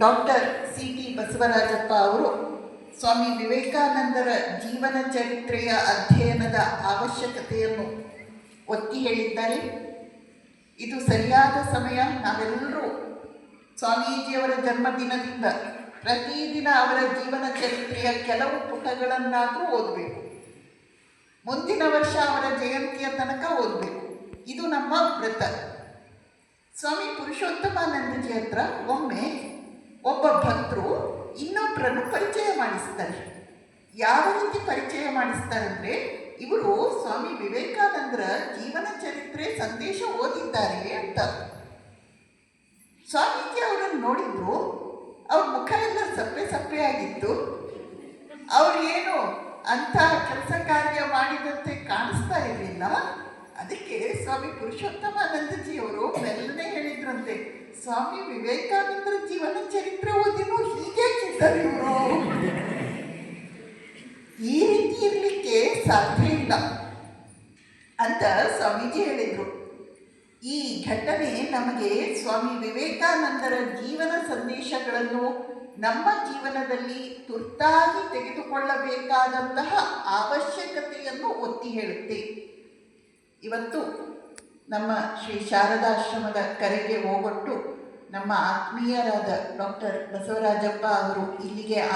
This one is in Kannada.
ಡಾಕ್ಟರ್ ಸಿ ಟಿ ಬಸವರಾಜಪ್ಪ ಅವರು ಸ್ವಾಮಿ ವಿವೇಕಾನಂದರ ಜೀವನ ಚರಿತ್ರೆಯ ಅಧ್ಯಯನದ ಅವಶ್ಯಕತೆಯನ್ನು ಒತ್ತಿ ಹೇಳಿದ್ದಾರೆ. ಇದು ಸರಿಯಾದ ಸಮಯ. ನಾವೆಲ್ಲರೂ ಸ್ವಾಮೀಜಿಯವರ ಜನ್ಮದಿನದಿಂದ ಪ್ರತಿದಿನ ಅವರ ಜೀವನ ಚರಿತ್ರೆಯ ಕೆಲವು ಪುಟಗಳನ್ನಾದರೂ ಓದಬೇಕು. ಮುಂದಿನ ವರ್ಷ ಅವರ ಜಯಂತಿಯ ತನಕ ಓದಬೇಕು. ಇದು ನಮ್ಮ ವ್ರತ. ಸ್ವಾಮಿ ಪುರುಷೋತ್ತಮಾನಂದಜಿ ಹತ್ರ ಒಮ್ಮೆ ಒಬ್ಬ ಭಕ್ತರು ಇನ್ನೊಬ್ಬರನ್ನು ಪರಿಚಯ ಮಾಡಿಸ್ತಾರೆ. ಯಾವ ರೀತಿ ಪರಿಚಯ ಮಾಡಿಸ್ತಾರೆ ಅಂದರೆ, ಇವರು ಸ್ವಾಮಿ ವಿವೇಕಾನಂದರ ಜೀವನ ಚರಿತ್ರೆ ಸಂದೇಶ ಓದಿದ್ದಾರೆ ಅಂತ. ಸ್ವಾಮೀಜಿ ಅವರನ್ನು ನೋಡಿದ್ರು, ಅವ್ರ ಮುಖ ಎಲ್ಲ ಸಪ್ಪೆ ಸಪ್ಪೆ ಆಗಿತ್ತು. ಅವ್ರು ಏನು ಅಂಥ ಕೆಲಸ ಕಾರ್ಯ ಮಾಡಿದಂತೆ ಕಾಣಿಸ್ತಾ ಇರಲಿಲ್ಲ. ಅದಕ್ಕೆ ಸ್ವಾಮಿ ಪುರುಷೋತ್ತಮಾನಂದಜಿಯವರು ಮೆಲ್ಲನೆ ಹೇಳಿದ್ರಂತೆ ಸ್ವಾಮಿ ವಿವೇಕಾನಂದರ ಜೀವನ ಚರಿತ್ರೆ ಓದಿನೂ ಹೀಗೆ ಇವರು ಈ ರೀತಿ ಇರಲಿಕ್ಕೆ ಸಾಧ್ಯ ಇಲ್ಲ ಅಂತ ಸ್ವಾಮೀಜಿ ಹೇಳಿದರು. ಈ ಘಟನೆ ನಮಗೆ ಸ್ವಾಮಿ ವಿವೇಕಾನಂದರ ಜೀವನ ಸಂದೇಶಗಳನ್ನು ನಮ್ಮ ಜೀವನದಲ್ಲಿ ತುರ್ತಾಗಿ ತೆಗೆದುಕೊಳ್ಳಬೇಕಾದಂತಹ ಅವಶ್ಯಕತೆಯನ್ನು ಒತ್ತಿ ಹೇಳುತ್ತೆ. ಇವತ್ತು ನಮ್ಮ ಶ್ರೀ ಶಾರದಾಶ್ರಮದ ಕರೆಗೆ ಹೋಗೊಟ್ಟು ನಮ್ಮ ಆತ್ಮೀಯರಾದ ಡಾಕ್ಟರ್ ಬಸವರಾಜಪ್ಪ ಅವರು ಇಲ್ಲಿಗೆ